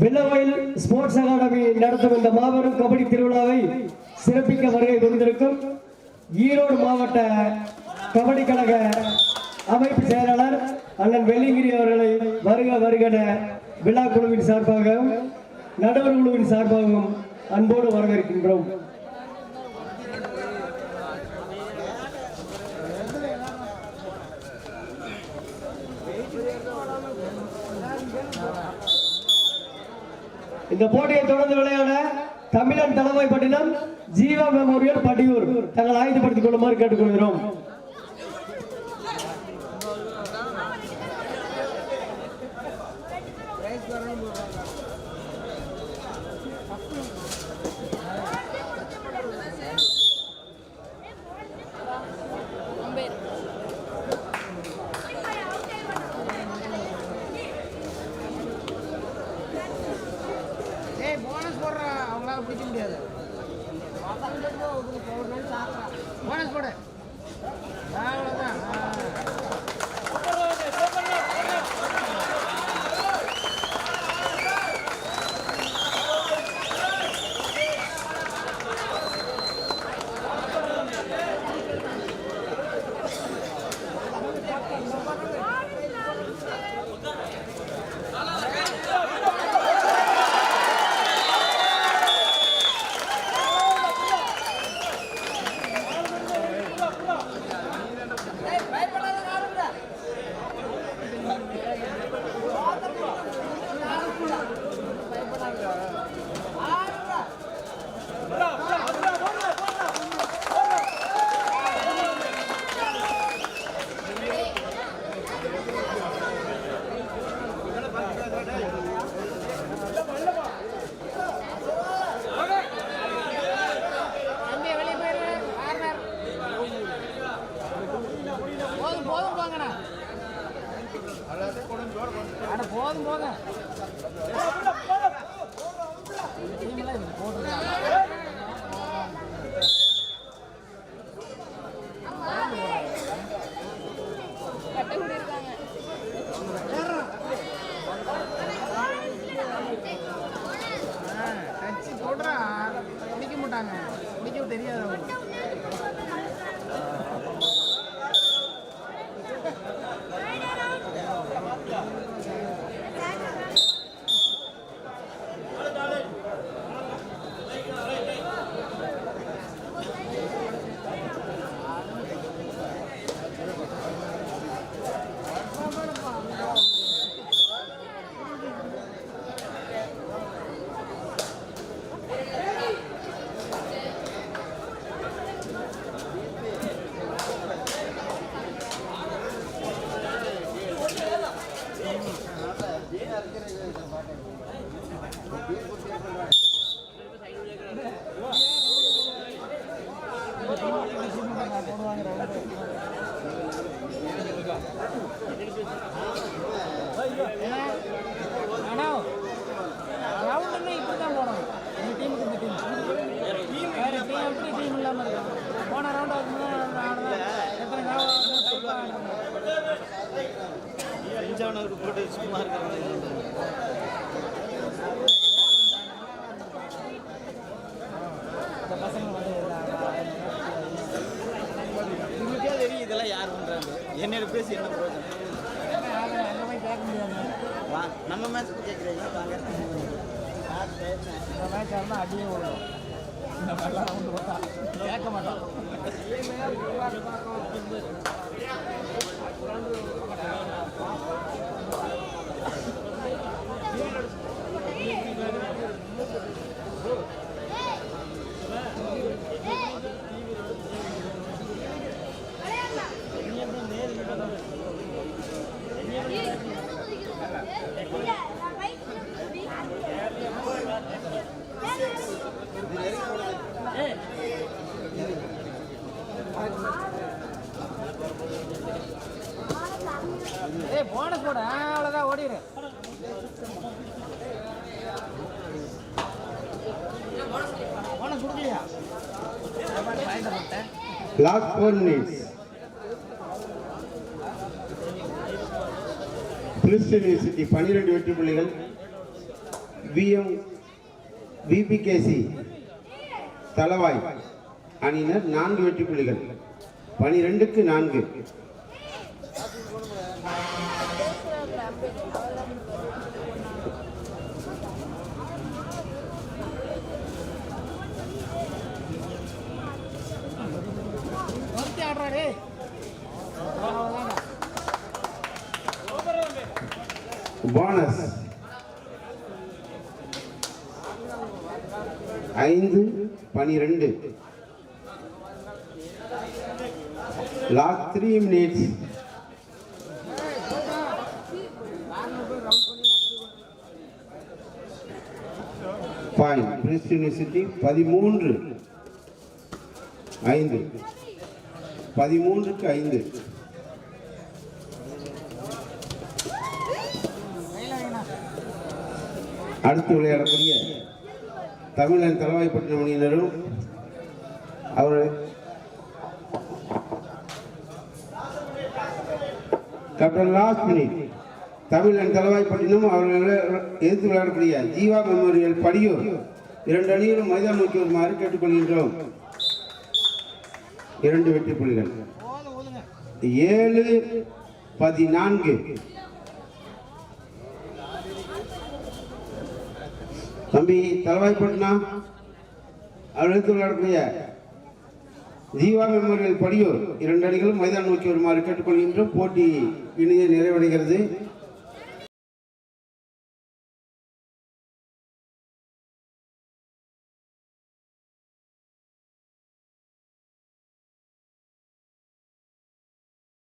வில்லவையில் sports academy நடத்தும் இந்த மாபெரும் கபடி திருவிழாவை சிறப்பிக்க வருகை கொண்டிருக்கும் ஈரோடு மாவட்ட கபடி கழக அமைப்பு செயலாளர் அண்ணன் வெள்ளிங்கிரி அவர்களை வருக வருகன விழா குழுவின் சார்பாகவும் நடுவர் குழுவின் சார்பாகவும் அன்போடு வரவேற்கின்றோம். இந்த போட்டியை தொடர்ந்து விளையாட தமிழன் தலைமை பட்டினம் ஜீவா மெமோரியல் படியூர் தங்கள் ஆயுதப்படுத்திக் கொள்ளுமாறு கேட்டுக்கொள்கிறோம். போனஸ் போடுறா அவங்களால பிடிக்க முடியாது. போனஸ் போடு. அவ்வளோதான் போடுறா. பிடிக்க மாட்டாங்க. பிடிக்க தெரியாது அவங்களுக்கு அஞ்சானவருக்கு போட்டு சும்மா வந்து உங்களுக்கே தெரியும் இதெல்லாம் யார் பண்றாங்க? என்னோட பேசி என்ன பிரயோஜனம்? வா நம்ம மேட்ச் கேட்குறீங்க வாங்க. இந்த மேட்ச் இருந்தால் அடியே விழும் இந்த மாதிரிலாம் ரவுண்டு போட்டா கேட்க மாட்டோம் போனஸ் போடு ஆ, அவ்வளோதான் ஓடிடு போனஸ் கொடுக்கலையா பயந்துட்டேன் Last four minutes. PRIST University பன்னிரெண்டு வெற்றி புள்ளிகள் விஎம் விபிகேசி தலவாய் அணியினர் நான்கு வெற்றி புள்ளிகள் பனிரெண்டுக்கு நான்கு ஒருத்தி போனஸ் ஐந்து பனிரெண்டு. Last three minutes point. PRIST University பதிமூன்று. ஐந்து. பதிமூன்றுக்கு ஐந்து. அடுத்து விளையாடக்கூடிய தமிழன் தலவாய்ப்பட்டினம் மணியினரும் அவர் captain last minute Tamizhan Thalavaipattinam அவர்களை எதிர்த்து விளையாடக்கூடிய ஜீவா மெமோரியல் படியூர். இரண்டு அணிகளும் மைதானம் நோக்கி வருமாறு கேட்டுக்கொள்கின்றோம். இரண்டு வெற்றி புள்ளிகள். ஏழு பதினான்கு. தம்பி தலவாய்ப்பட்டினா எடுத்து விளையாடக்கூடிய ஜீவா மெமோரியல் படியூர். இரண்டு அணிகளும் மைதானம் நோக்கி வருமாறு கேட்டுக்கொள்கின்றோம். போட்டி இணைய நிறைவடைகிறது.